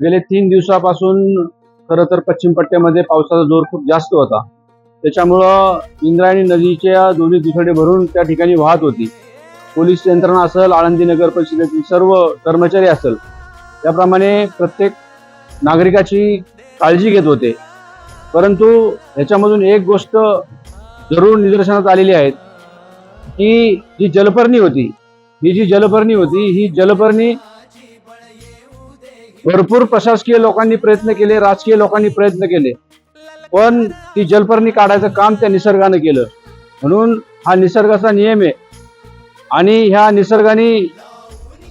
गेले तीन दिवसापासून खरं तर पश्चिम पट्ट्यामध्ये पावसाचा जोर खूप जास्त होता. त्याच्यामुळं इंद्रायणी नदीच्या दोन्ही दुसडे भरून त्या ठिकाणी वाहत होती. पोलीस यंत्रणा असेल आळंदी नगर परिषदेतील सर्व कर्मचारी असेल त्याप्रमाणे प्रत्येक नागरिकाची काळजी घेत होते. परंतु ह्याच्यामधून एक गोष्ट जरूर निदर्शनात आलेली आहे की जी जलपर्णी होती ही जी जलपर्णी होती ही जलपर्णी भरपूर प्रशासकीय लोकांनी प्रयत्न केले राजकीय लोकांनी प्रयत्न केले. पण ती जलपर्णी काढायचं काम त्या निसर्गानं केलं. म्हणून हा निसर्गाचा नियम आहे. आणि ह्या निसर्गाने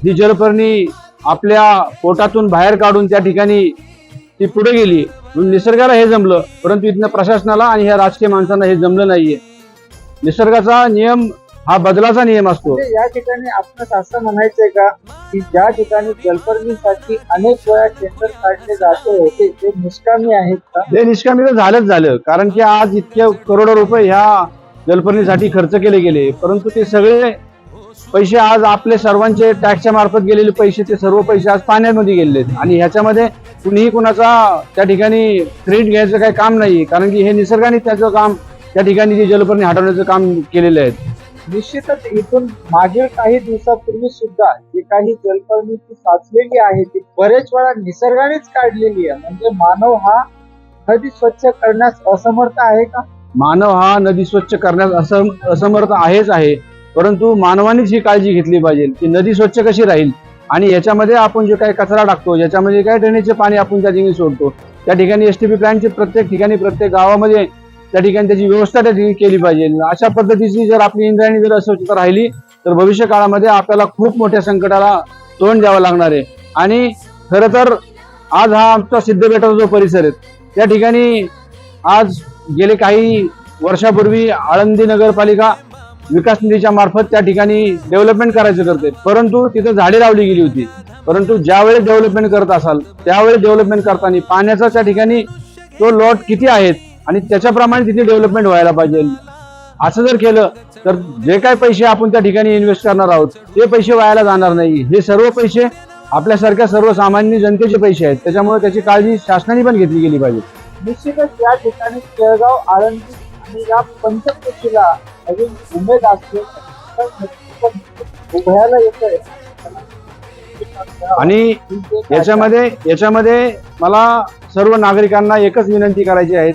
ही जलपर्णी आपल्या पोटातून बाहेर काढून त्या ठिकाणी ती पुढे गेली. म्हणून निसर्गाला हे जमलं परंतु इथनं प्रशासनाला आणि ह्या राजकीय माणसांना हे जमलं नाहीये. निसर्गाचा नियम हा बदलाचा नियम असतो. म्हणजे या ठिकाणी आपणास असं म्हणायचंय का की ज्या ठिकाणी जलपर्णीसाठी अनेक वेळा टेंडर काढले जाते होते ते निष्कामी आहेत का? हे निष्कामी तर झालंच झालं कारण की आज इतके करोडो रुपये ह्या जलपर्णीसाठी खर्च केले गेले परंतु ते सगळे पैसे आज आपले सर्वांचे टॅक्सच्या मार्फत गेलेले पैसे ते सर्व पैसे आज पाण्यामध्ये गेलेले आहेत. आणि ह्याच्यामध्ये कुणीही कुणाचा त्या ठिकाणी क्रेडिट घ्यायचं काही काम नाही कारण की हे निसर्गाने त्याचं काम त्या ठिकाणी जी जलपर्णी हटवण्याचं काम केलेलं आहे. निश्चितच इथून मागील काही दिवसापूर्वी सुद्धा जे काही जलपर्णी ती साचलेली आहे ती बरेच वेळा निसर्गानेच काढलेली आहे. म्हणजे मानव हा नदी स्वच्छ करण्यास असमर्थ आहे का? मानव हा नदी स्वच्छ करण्यास असम असमर्थ आहेच आहे. परंतु मानवानेच ही काळजी घेतली पाहिजे. की नदी स्वच्छ कशी राहील? आणि याच्यामध्ये आपण जे काही कचरा टाकतो याच्यामध्ये काय ड्रेनेजचे पाणी आपण त्या ठिकाणी सोडतो त्या ठिकाणी एस टी पी प्लॅनचे प्रत्येक ठिकाणी प्रत्येक गावामध्ये त्या ठिकाणी त्याची व्यवस्था त्या ठिकाणी केली पाहिजे. अशा पद्धतीची जर आपली इंद्रायणी जर अस्वच्छता राहिली तर भविष्य काळामध्ये आपल्याला खूप मोठ्या संकटाला तोंड द्यावं लागणार आहे. आणि खरं तर आज हा आमचा सिद्धबेटाचा जो परिसर आहे त्या ठिकाणी आज गेले काही वर्षापूर्वी आळंदी नगरपालिका विकास निधीच्या मार्फत त्या ठिकाणी डेव्हलपमेंट करायचं करते. परंतु तिथं झाडे लावली गेली होती. परंतु ज्यावेळेस डेव्हलपमेंट करत असाल त्यावेळेस डेव्हलपमेंट करताना पाण्याचा त्या ठिकाणी तो लॉट किती आहेत आणि त्याच्याप्रमाणे तिथे डेव्हलपमेंट व्हायला पाहिजे. असं जर केलं तर जे काही पैसे आपण त्या ठिकाणी इन्व्हेस्ट करणार आहोत ते पैसे वायाला जाणार नाही. हे सर्व पैसे आपल्यासारख्या सर्वसामान्य जनतेचे पैसे आहेत. त्याच्यामुळे त्याची काळजी शासनाने पण घेतली गेली पाहिजे. निश्चितच या ठिकाणी केळगाव आळंदी आणि या पंचकृषीला अजून उमेद असते. उभयाला येतोय. आणि याच्यामध्ये याच्यामध्ये मला सर्व नागरिकांना एकच विनंती करायची आहे.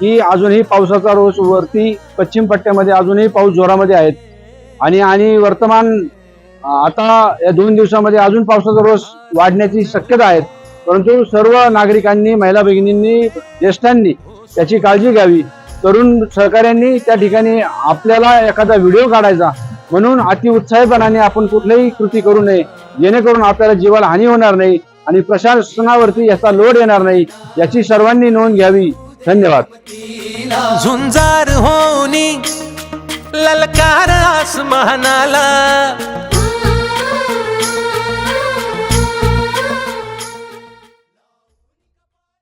की अजूनही पावसाचा रोष वरती पश्चिम पट्ट्यामध्ये अजूनही पाऊस जोरामध्ये आहेत. आणि आणि वर्तमान आता या दोन दिवसामध्ये अजून पावसाचा रोष वाढण्याची शक्यता आहे. परंतु सर्व नागरिकांनी महिला भगिनींनी ज्येष्ठांनी त्याची काळजी घ्यावी. तरुण सहकाऱ्यांनी त्या ठिकाणी आपल्याला एखादा व्हिडिओ काढायचा. म्हणून अतिउत्साहीपणाने आपण कुठलीही कृती करू नये. जेणेकरून आपल्याला जीवाला हानी होणार नाही आणि प्रशासनावरती याचा लोड येणार नाही याची सर्वांनी नोंद घ्यावी. धन्यवाद. झुंजार होनी ललकार आसमानाला.